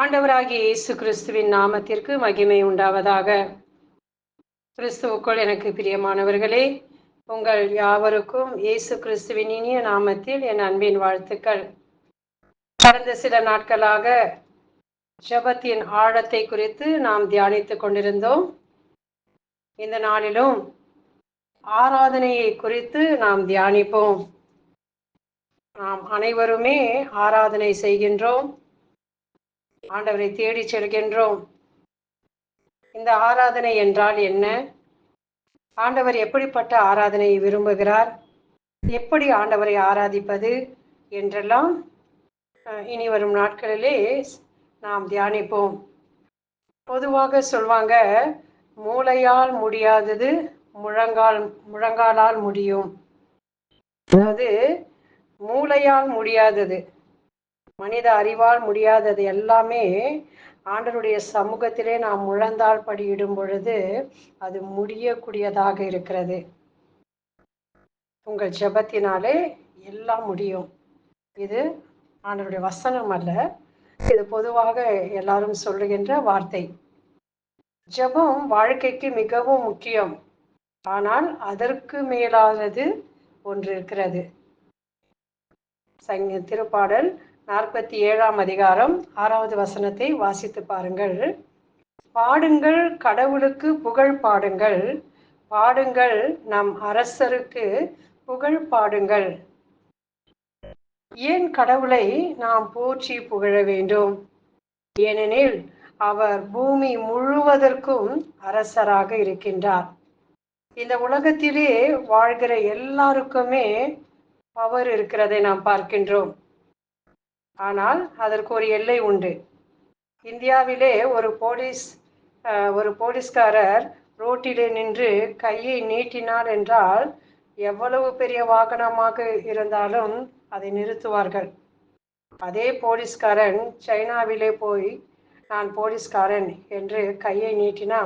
ஆண்டவராகிய இயேசு கிறிஸ்துவின் நாமத்திற்கு மகிமை உண்டாவதாக. கிறிஸ்துவுக்குள் எனக்கு பிரியமானவர்களே உங்கள் யாவருக்கும் இயேசு கிறிஸ்துவின் இனிய நாமத்தில் என் அன்பின் வாழ்த்துக்கள். கடந்த சில நாட்களாக ஜெபத்தின் ஆழத்தை குறித்து நாம் தியானித்துக் கொண்டிருந்தோம். இந்த நாளிலும் ஆராதனையை குறித்து நாம் தியானிப்போம். நாம் அனைவருமே ஆராதனை செய்கின்றோம். ஆண்டவரை தேடி செல்கின்றோம். இந்த ஆராதனை என்றால் என்ன? ஆண்டவர் எப்படிப்பட்ட ஆராதனையை விரும்புகிறார்? எப்படி ஆண்டவரை ஆராதிப்பது என்றெல்லாம் இனி வரும் நாட்களிலே நாம் தியானிப்போம். பொதுவாக சொல்வாங்க மூளையால் முடியாதது முழங்கால் முழங்காலால் முடியும். அதாவது மூளையால் முடியாதது. மனித அறிவால் முடியாதது எல்லாமே ஆண்டருடைய சமூகத்திலே நாம் முழந்தால் படியிடும் பொழுது அது முடியக்கூடியதாக இருக்கிறது. உங்கள் ஜெபத்தினாலே எல்லாம் முடியும். இது ஆண்டவருடைய வசனம் அல்ல. இது பொதுவாக எல்லாரும் சொல்லுகின்ற வார்த்தை. ஜெபம் வாழ்க்கைக்கு மிகவும் முக்கியம். ஆனால் அதற்கு மேலானது ஒன்று இருக்கிறது. சங்க திருப்பாடல் நாற்பத்தி ஏழாம் அதிகாரம் ஆறாவது வசனத்தை வாசித்து பாருங்கள். பாடுங்கள் கடவுளுக்கு புகழ் பாடுங்கள். பாடுங்கள் நம் அரசருக்கு புகழ் பாடுங்கள். ஏன் கடவுளை நாம் போற்றி புகழ வேண்டும்? ஏனெனில் அவர் பூமி முழுவதற்கும் அரசராக இருக்கின்றார். இந்த உலகத்திலே வாழ்கிற எல்லாருக்குமே பவர் இருக்கிறதை நாம் பார்க்கின்றோம். ஆனால் அதற்கு ஒரு எல்லை உண்டு. இந்தியாவிலே ஒரு போலீஸ் ஒரு போலீஸ்காரர் ரோட்டிலே நின்று கையை நீட்டினார் என்றால் எவ்வளவு பெரிய வாகனமாக இருந்தாலும் அதை நிறுத்துவார்கள். அதே போலீஸ்காரன் சைனாவிலே போய் நான் போலீஸ்காரன் என்று கையை நீட்டினா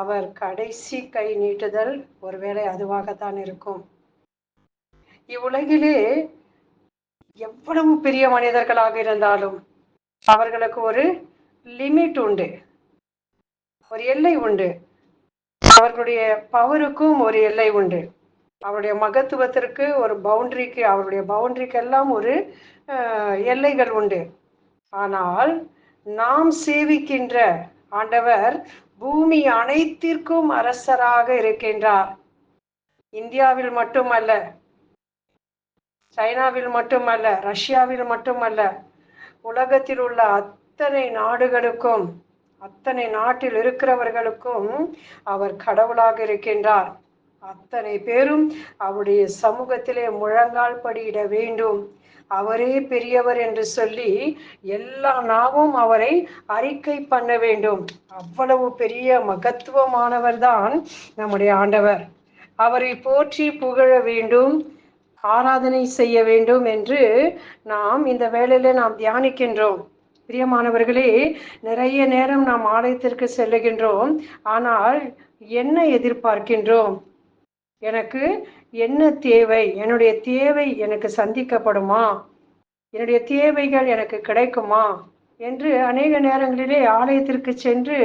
அவர் கடைசி கை நீட்டுதல் ஒருவேளை அதுவாகத்தான் இருக்கும். இவ்வுலகிலே எவ்வளவு பெரிய மனிதர்களாக இருந்தாலும் அவர்களுக்கு ஒரு லிமிட் உண்டு. ஒரு எல்லை உண்டு. அவர்களுடைய பவருக்கும் ஒரு எல்லை உண்டு. அவருடைய மகத்துவத்திற்கு ஒரு பவுண்டரிக்கு அவருடைய பவுண்டரிக்கெல்லாம் ஒரு எல்லைகள் உண்டு. ஆனால் நாம் சேவிக்கின்ற ஆண்டவர் பூமி அனைத்திற்கும் அரசராக இருக்கின்றார். இந்தியாவில் மட்டுமல்ல சைனாவில் மட்டுமல்ல ரஷ்யாவில் மட்டுமல்ல உலகத்தில் உள்ள அத்தனை நாடுகளுக்கும் அத்தனை நாட்டில் இருக்கிறவர்களுக்கும் அவர் கடவுளாக இருக்கின்றார். அத்தனை பேரும் அவருடைய சமூகத்திலே முழங்கால் படியிட வேண்டும். அவரே பெரியவர் என்று சொல்லி எல்லா நாவும் அவரை அறிக்கை பண்ண வேண்டும். அவ்வளவு பெரிய மகத்துவமானவர் தான் நம்முடைய ஆண்டவர். அவரை போற்றி புகழ வேண்டும். ஆராதனை செய்ய வேண்டும் என்று நாம் இந்த வேளையில நாம் தியானிக்கின்றோம். பிரியமானவர்களே நிறைய நேரம் நாம் ஆலயத்திற்கு செல்லுகின்றோம். ஆனால் என்ன எதிர்பார்க்கின்றோம்? எனக்கு என்ன தேவை? என்னுடைய தேவை எனக்கு சந்திக்கப்படுமா? என்னுடைய தேவைகள் எனக்கு கிடைக்குமா? என்று அநேக நேரங்களிலே ஆலயத்திற்கு சென்று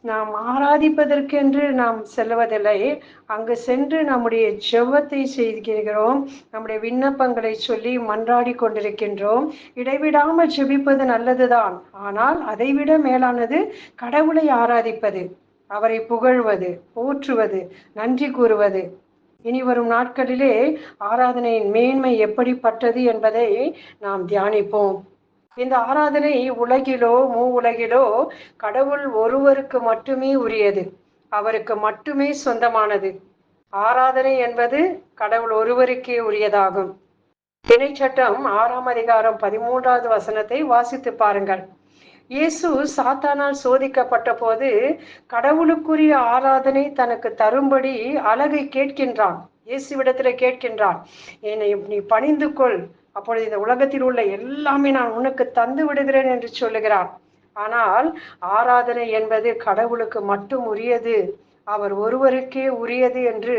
நாம் ஆராதிப்பதற்கென்று நாம் செல்வதில்லை. அங்கு சென்று நம்முடைய ஜெபத்தை செய்கிறோம். நம்முடைய விண்ணப்பங்களை சொல்லி மன்றாடி கொண்டிருக்கின்றோம். இடைவிடாமல் ஜெபிப்பது நல்லதுதான். ஆனால் அதைவிட மேலானது கடவுளை ஆராதிப்பது அவரை புகழ்வது போற்றுவது நன்றி கூறுவது. இனி வரும் நாட்களிலே ஆராதனையின் மேன்மை எப்படிப்பட்டது என்பதை நாம் தியானிப்போம். இந்த ஆராதனை உலகிலோ மூ உலகிலோ கடவுள் ஒருவருக்கு மட்டுமே உரியது. அவருக்கு மட்டுமே சொந்தமானது. ஆராதனை என்பது கடவுள் ஒருவருக்கே உரியதாகும். திணைச்சட்டம் ஆறாம் அதிகாரம் பதிமூன்றாவது வசனத்தை வாசித்து பாருங்கள். இயேசு சாத்தானால் சோதிக்கப்பட்ட போது கடவுளுக்குரிய ஆராதனை தனக்கு தரும்படி அழகை கேட்கின்றான். இயேசுவிடத்துல கேட்கின்றான் என்னை நீ பணிந்து கொள் அப்பொழுது இந்த உலகத்தில் உள்ள எல்லாமே நான் உனக்கு தந்து விடுகிறேன் என்று சொல்லுகிறான். ஆனால் ஆராதனை என்பது கடவுளுக்கு மட்டும் உரியது. அவர் ஒருவருக்கே உரியது என்று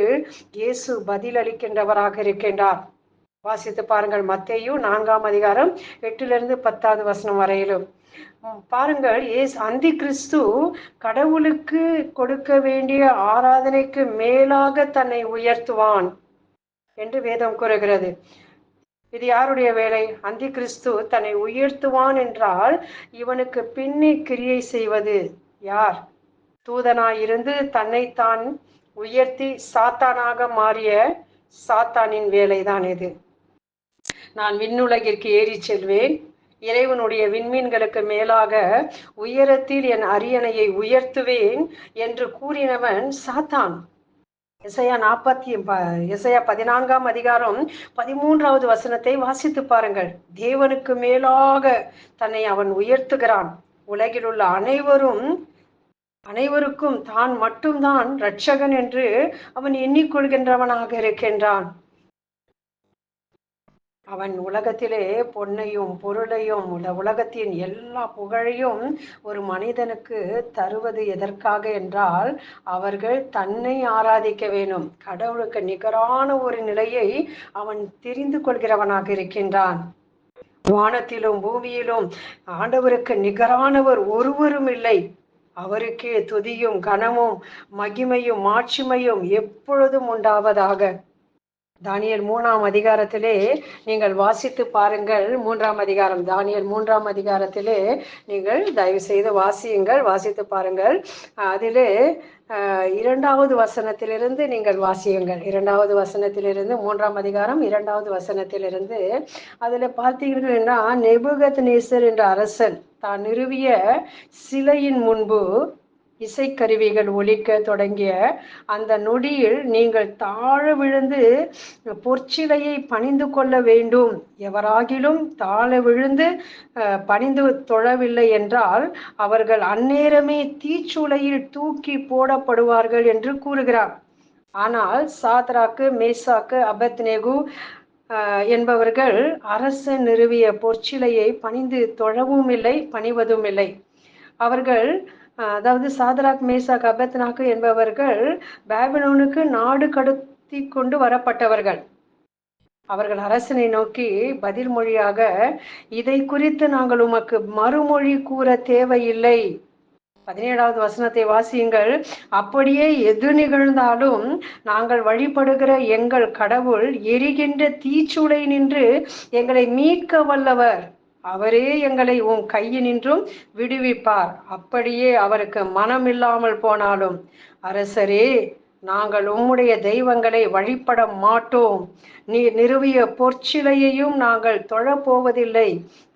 இயேசு பதிலளிக்கின்றவராக இருக்கின்றார். வாசித்து பாருங்கள் மத்தையும் நான்காம் அதிகாரம் எட்டிலிருந்து பத்தாவது வசனம் வரையிலும். பாருங்கள் ஏஸ் அந்தி கிறிஸ்து கடவுளுக்கு கொடுக்க வேண்டிய ஆராதனைக்கு மேலாக தன்னை உயர்த்துவான் என்று வேதம் கூறுகிறது. இது யாருடைய வேலை? அந்தி கிறிஸ்து தன்னை உயர்த்துவான் என்றால் இவனுக்கு பின்னி கிரியை செய்வது யார்? தூதனாயிருந்து தன்னைத்தான் உயர்த்தி சாத்தானாக மாறிய சாத்தானின் வேலைதான் இது. நான் விண்ணுலகிற்கு ஏறி செல்வேன். இறைவனுடைய விண்மீன்களுக்கு மேலாக உயரத்தில் என் அரியணையை உயர்த்துவேன் என்று கூறினவன் சாத்தான். இசையா நாற்பத்தி இசையா பதினான்காம் அதிகாரம் பதிமூன்றாவது வசனத்தை வாசித்து பாருங்கள். தேவனுக்கு மேலாக தன்னை அவன் உயர்த்துகிறான். உலகில் உள்ள அனைவரும் அனைவருக்கும் தான் மட்டும்தான் இரட்சகன் என்று அவன் எண்ணிக்கொள்கின்றவனாக இருக்கின்றான். அவன் உலகத்திலே பொன்னையும் பொருளையும் உலகத்தின் எல்லா புகழையும் ஒரு மனிதனுக்கு தருவது எதற்காக என்றால் அவர்கள் தன்னை ஆராதிக்க வேணும் கடவுளுக்கு நிகரான ஒரு நிலையை அவன் தெரிந்து கொள்கிறவனாக இருக்கின்றான். வானத்திலும் பூமியிலும் ஆண்டவருக்கு நிகரானவர் ஒருவரும் இல்லை. அவருக்கே துதியும் கனமும் மகிமையும் மாட்சிமையும் எப்பொழுதும் உண்டாவதாக. தானியல் மூணாம் அதிகாரத்திலே நீங்கள் வாசித்து பாருங்கள். மூன்றாம் அதிகாரம். தானியல் மூன்றாம் அதிகாரத்திலே நீங்கள் தயவு செய்து வாசியுங்கள் வாசித்து பாருங்கள். அதிலே இரண்டாவது வசனத்திலிருந்து நீங்கள் வாசியுங்கள். இரண்டாவது வசனத்திலிருந்து மூன்றாம் அதிகாரம் இரண்டாவது வசனத்திலிருந்து. அதில் பார்த்தீங்கன்னா நெபுகத் நேசர் என்ற அரசன் தான் நிறுவிய சிலையின் முன்பு இசைக்கருவிகள் ஒலிக்க தொடங்கிய அந்த நொடியில் நீங்கள் தாழ விழுந்து பொற்சிலையை பணிந்து கொள்ள வேண்டும். எவராகிலும் தாழ விழுந்து பணிந்து தொழவில்லை என்றால் அவர்கள் அந்நேரமே தீச்சுளையில் தூக்கி போடப்படுவார்கள் என்று கூறுகிறார். ஆனால் சாத்ராக்கு மேசாக்கு அபத்நேகு அஹ், என்பவர்கள் அரசு நிறுவிய பொற்சிலையை பணிந்து தொழவும் இல்லை பணிவதும் இல்லை அவர்கள் அதாவது சாதராக் மேசாக் அபத்னாக்கு என்பவர்கள் பேபிலோனுக்கு நாடு கடத்தி கொண்டு வரப்பட்டவர்கள். அவர்கள் அரசனை நோக்கி பதில் மொழியாக இதை குறித்து நாங்கள் உமக்கு மறுமொழி கூற தேவையில்லை. பதினேழாவது வசனத்தை வாசியுங்கள். அப்படியே எது நிகழ்ந்தாலும் நாங்கள் வழிபடுகிற எங்கள் கடவுள் எரிகின்ற தீச்சுளை நின்று எங்களை மீட்க வல்லவர். அவரே எங்களை உம் கையினின்றும் விடுவிப்பார். அப்படியே அவருக்கு மனம் இல்லாமல் போனாலும் அரசரே நாங்கள் உம்முடைய தெய்வங்களை வழிபட மாட்டோம். நீ நிறுவிய பொற்சிலையையும் நாங்கள் தொழப்போவதில்லை.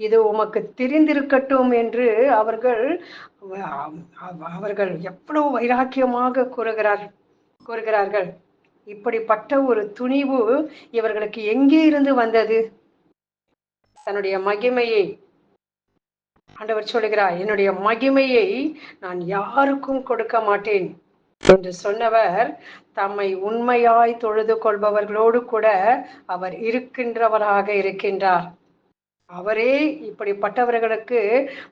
இது உமக்கு தெரிந்திருக்கட்டும் என்று அவர்கள் அவர்கள் எவ்வளவு வைராக்கியமாக கூறுகிறார் கூறுகிறார்கள். இப்படிப்பட்ட ஒரு துணிவு இவர்களுக்கு எங்கே இருந்து வந்தது? தன்னுடைய மகிமையை ஆண்டவர் சொல்லுகிறார் என்னுடைய மகிமையை நான் யாருக்கும் கொடுக்க மாட்டேன் என்று சொன்னவர் தம்மை உண்மையாய் தொழுது கொள்பவர்களோடு கூட அவர் இருக்கின்றவராக இருக்கின்றார். அவரே இப்படிப்பட்டவர்களுக்கு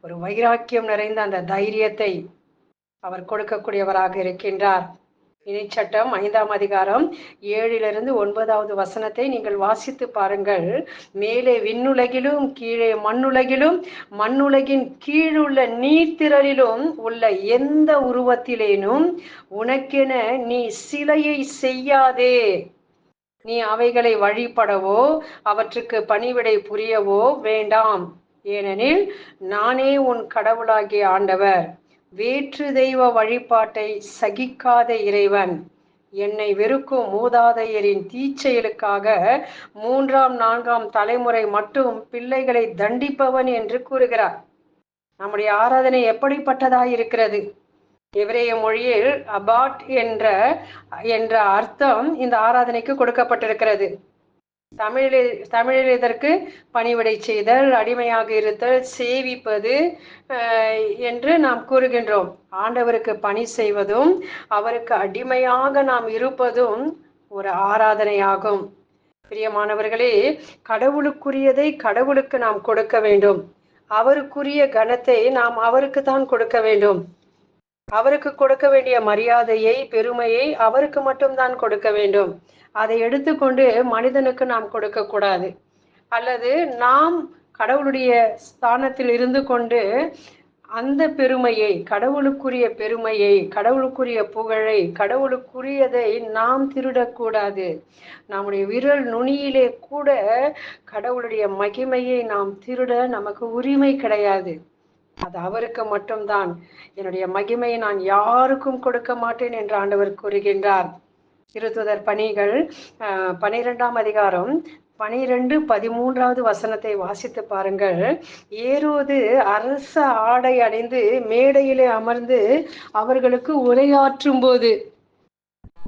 ஒரு வைராக்கியம் நிறைந்த அந்த தைரியத்தை அவர் கொடுக்கக்கூடியவராக இருக்கின்றார். இணைச்சட்டம் ஐந்தாம் அதிகாரம் ஏழிலிருந்து ஒன்பதாவது வசனத்தை நீங்கள் வாசித்து பாருங்கள். மேலே விண்ணுலகிலும் கீழே மண்ணுலகிலும் மண்ணுலகின் கீழுள்ள நீர்த்திரலிலும் உள்ள எந்த உருவத்திலேனும் உனக்கென நீ சிலையை செய்யாதே. நீ அவைகளை வழிபடவோ அவற்றுக்கு பணிவிடை புரியவோ வேண்டாம். ஏனெனில் நானே உன் கடவுளாகிய ஆண்டவர். வேற்று தெய்வ வழிபாட்டை சகிக்காத இறைவன். என்னை வெறுக்கும் மூதாதையரின் தீச்செயலுக்காக மூன்றாம் நான்காம் தலைமுறை மட்டும் பிள்ளைகளை தண்டிப்பவன் என்று கூறுகிறார். நம்முடைய ஆராதனை எப்படிப்பட்டதாய் இருக்கிறது? இவரைய மொழியில் அபாட் என்ற என்ற அர்த்தம் இந்த ஆராதனைக்கு கொடுக்கப்பட்டிருக்கிறது. தமிழில் தமிழில் இதற்கு பணிவிடை செய்தல் அடிமையாக இருத்தல் சேவிப்பது என்று நாம் கூறுகின்றோம். ஆண்டவருக்கு பணி செய்வதும் அவருக்கு அடிமையாக நாம் இருப்பதும் ஒரு ஆராதனையாகும். பிரியமானவர்களே கடவுளுக்குரியதை கடவுளுக்கு நாம் கொடுக்க வேண்டும். அவருக்குரிய கணத்தை நாம் அவருக்கு தான் கொடுக்க வேண்டும். அவருக்கு கொடுக்க வேண்டிய மரியாதையை பெருமையை அவருக்கு மட்டும்தான் கொடுக்க வேண்டும். அதை எடுத்துக்கொண்டு மனிதனுக்கு நாம் கொடுக்க கூடாது. அல்லது நாம் கடவுளுடைய ஸ்தானத்தில் இருந்து கொண்டு அந்த பெருமையை கடவுளுக்குரிய பெருமையை கடவுளுக்குரிய புகழை கடவுளுக்குரியதை நாம் திருடக்கூடாது. நம்முடைய விரல் நுனியிலே கூட கடவுளுடைய மகிமையை நாம் திருட நமக்கு உரிமை கிடையாது. அது அவருக்கு மட்டும்தான். என்னுடைய மகிமையை நான் யாருக்கும் கொடுக்க மாட்டேன் என்று ஆண்டவர் கூறுகின்றார். இருத்துதர் பணிகள் பனிரெண்டாம் அதிகாரம் பனிரெண்டு பதிமூன்றாவது வசனத்தை வாசித்து பாருங்கள். ஏரோது அரச ஆடை அடைந்து மேடையிலே அமர்ந்து அவர்களுக்கு உரையாற்றும் போது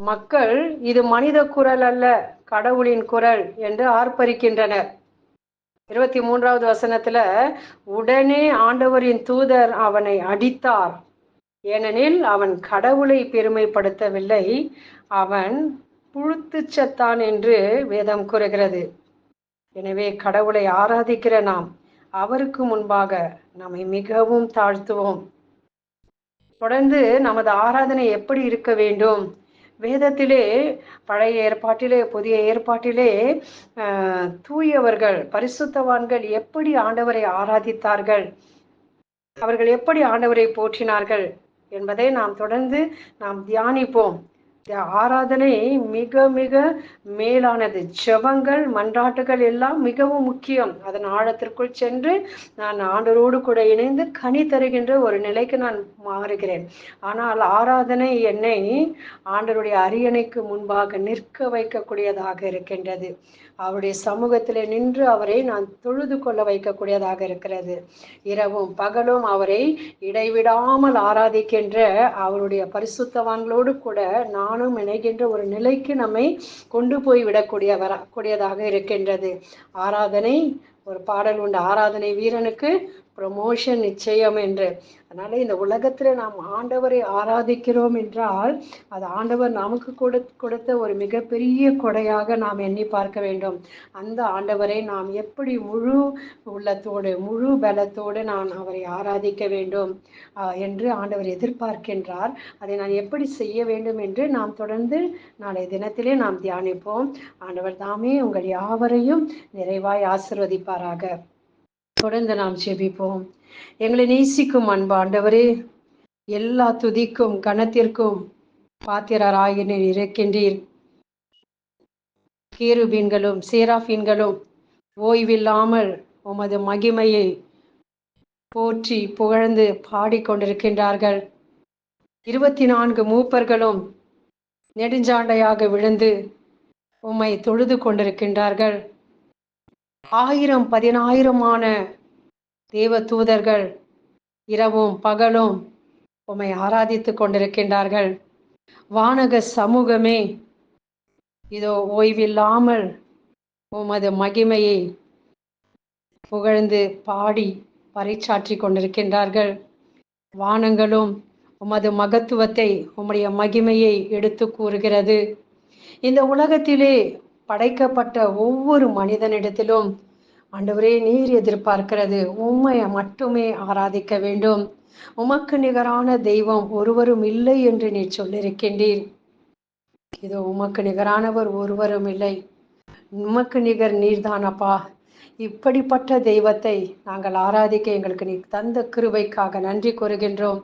மக்கள் இது மனித குரல் அல்ல கடவுளின் குரல் என்று ஆர்ப்பரிக்கின்றனர். இருபத்தி மூன்றாவது வசனத்துல உடனே ஆண்டவரின் தூதர் அவனை அடித்தார். ஏனெனில் அவன் கடவுளை பெருமைப்படுத்தவில்லை. அவன் புழுத்து சத்தான் என்று வேதம் கூறுகிறது. எனவே கடவுளை ஆராதிக்கிற நாம் அவருக்கு முன்பாக நம்மை மிகவும் தாழ்த்துவோம். தொடர்ந்து நமது ஆராதனை எப்படி இருக்க வேண்டும்? வேதத்திலே பழைய ஏற்பாட்டிலே புதிய ஏற்பாட்டிலே தூயவர்கள் பரிசுத்தவான்கள் எப்படி ஆண்டவரை ஆராதித்தார்கள்? அவர்கள் எப்படி ஆண்டவரை போற்றினார்கள் என்பதை நாம் தொடர்ந்து நாம் தியானிப்போம். ஆராதனை மிக மிக மேலானது. ஜபங்கள் மன்றாட்டுகள் எல்லாம் மிகவும் முக்கியம். அதன் ஆழத்திற்குள் சென்று நான் ஆண்டரோடு கூட இணைந்து கனி தருகின்ற ஒரு நிலைக்கு நான் மாறுகிறேன். ஆனால் ஆராதனை என்னை ஆண்டருடைய அரியணைக்கு முன்பாக நிற்க வைக்கக்கூடியதாக இருக்கின்றது. அவருடைய சமூகத்திலே நின்று அவரை நான் தொழுது கொள்ள வைக்கக்கூடியதாக இருக்கிறது. இரவும் பகலும் அவரை இடைவிடாமல் ஆராதிக்கின்ற அவருடைய பரிசுத்தவான்களோடு கூட நான் நானும் இணைகின்ற ஒரு நிலைக்கு நம்மை கொண்டு போய் விடக்கூடிய வரக்கூடியதாக இருக்கின்றது. ஆராதனை ஒரு பாடல் உண்டு. ஆராதனை வீரனுக்கு ப்ரொமோஷன் நிச்சயம் என்று. அதனால இந்த உலகத்துல நாம் ஆண்டவரை ஆராதிக்கிறோம் என்றால் அது ஆண்டவர் நமக்கு கொடு கொடுத்த ஒரு மிகப்பெரிய கொடையாக நாம் எண்ணி பார்க்க வேண்டும். அந்த ஆண்டவரை நாம் எப்படி முழு உள்ளத்தோடு முழு பலத்தோடு நான் அவரை ஆராதிக்க வேண்டும் என்று ஆண்டவர் எதிர்பார்க்கின்றார். அதை நான் எப்படி செய்ய வேண்டும் என்று நாம் தொடர்ந்து நாளை தினத்திலே நாம் தியானிப்போம். ஆண்டவர் தாமே உங்கள் யாவரையும் நிறைவாய் ஆசிர்வதிப்பாராக. தொடர்ந்து நாம் செபிப்போம் எங்களை நேசிக்கும் அன்பாண்டவரே எல்லா துதிக்கும் கணத்திற்கும் பாத்திரராயின இருக்கின்றீர் கீருபீன்களும் சீராஃபீன்களும் ஓய்வில்லாமல் உமது மகிமையை போற்றி புகழ்ந்து பாடிக்கொண்டிருக்கின்றார்கள். இருபத்தி நான்கு மூப்பர்களும் நெடுஞ்சாண்டையாக விழுந்து உம்மை தொழுது கொண்டிருக்கின்றார்கள். ஆயிரம் பதினாயிரமான தேவ தூதர்கள் இரவும் பகலும் உம்மை ஆராதித்துக் கொண்டிருக்கின்றார்கள். வானக சமூகமே இதோ ஓய்வில்லாமல் உமது மகிமையை புகழ்ந்து பாடி பறைச்சாற்றி கொண்டிருக்கின்றார்கள். வானங்களும் உமது மகத்துவத்தை உம்முடைய மகிமையை எடுத்து கூறுகிறது. இந்த உலகத்திலே படைக்கப்பட்ட ஒவ்வொரு மனிதனிடத்திலும் ஆண்டவரே நீர் எதிர்பார்க்கிறது. உண்மையை மட்டுமே ஆராதிக்க வேண்டும். உமக்கு நிகரான தெய்வம் ஒருவரும் இல்லை என்று நீ சொல்லியிருக்கின்றீர். இதோ உமக்கு நிகரானவர் ஒருவரும் இல்லை. உமக்கு நிகர் நீர்தானப்பா இப்படிப்பட்ட தெய்வத்தை நாங்கள் ஆராதிக்க எங்களுக்கு நீ தந்த கிருபைக்காக நன்றி கூறுகின்றோம்.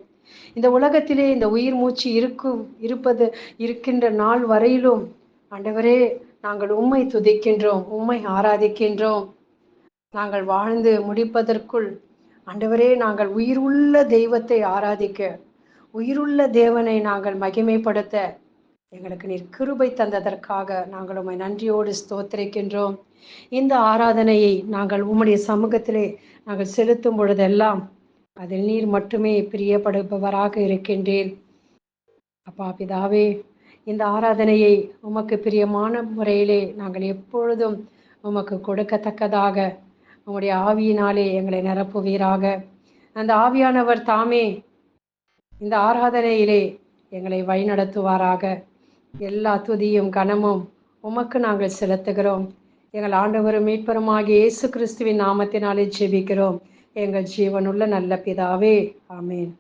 இந்த உலகத்திலே இந்த உயிர் மூச்சு இருக்கும் இருப்பது இருக்கின்ற நாள் வரையிலும் ஆண்டவரே நாங்கள் உம்மை துதிக்கின்றோம் உம்மை ஆராதிக்கின்றோம். நாங்கள் வாழ்ந்து முடிப்பதற்குள் ஆண்டவரே நாங்கள் உயிர் உள்ள தெய்வத்தை ஆராதிக்க உயிருள்ள தேவனை நாங்கள் மகிமைப்படுத்த எங்களுக்கு நீர் கிருபை தந்ததற்காக நாங்கள் உம்மை நன்றியோடு ஸ்தோத்திரிக்கின்றோம். இந்த ஆராதனையை நாங்கள் உம்முடைய சமூகத்திலே நாங்கள் செலுத்தும் பொழுதெல்லாம் அதில் நீர் மட்டுமே பிரியப்படுபவராக இருக்கின்றேன். அப்பா பிதாவே இந்த ஆராதனையை உமக்கு பிரியமான முறையிலே நாங்கள் எப்பொழுதும் உமக்கு கொடுக்கத்தக்கதாக உங்களுடைய ஆவியினாலே எங்களை நிரப்புவீராக. அந்த ஆவியானவர் தாமே இந்த ஆராதனையிலே எங்களை வழிநடத்துவாராக. எல்லா துதியும் கனமும் உமக்கு நாங்கள் செலுத்துகிறோம். எங்கள் ஆண்டவரும் மீட்பருமாகிய இயேசு கிறிஸ்துவின் நாமத்தினாலே ஜெபிக்கிறோம். எங்கள் ஜீவனுள்ள நல்ல பிதாவே ஆமேன்.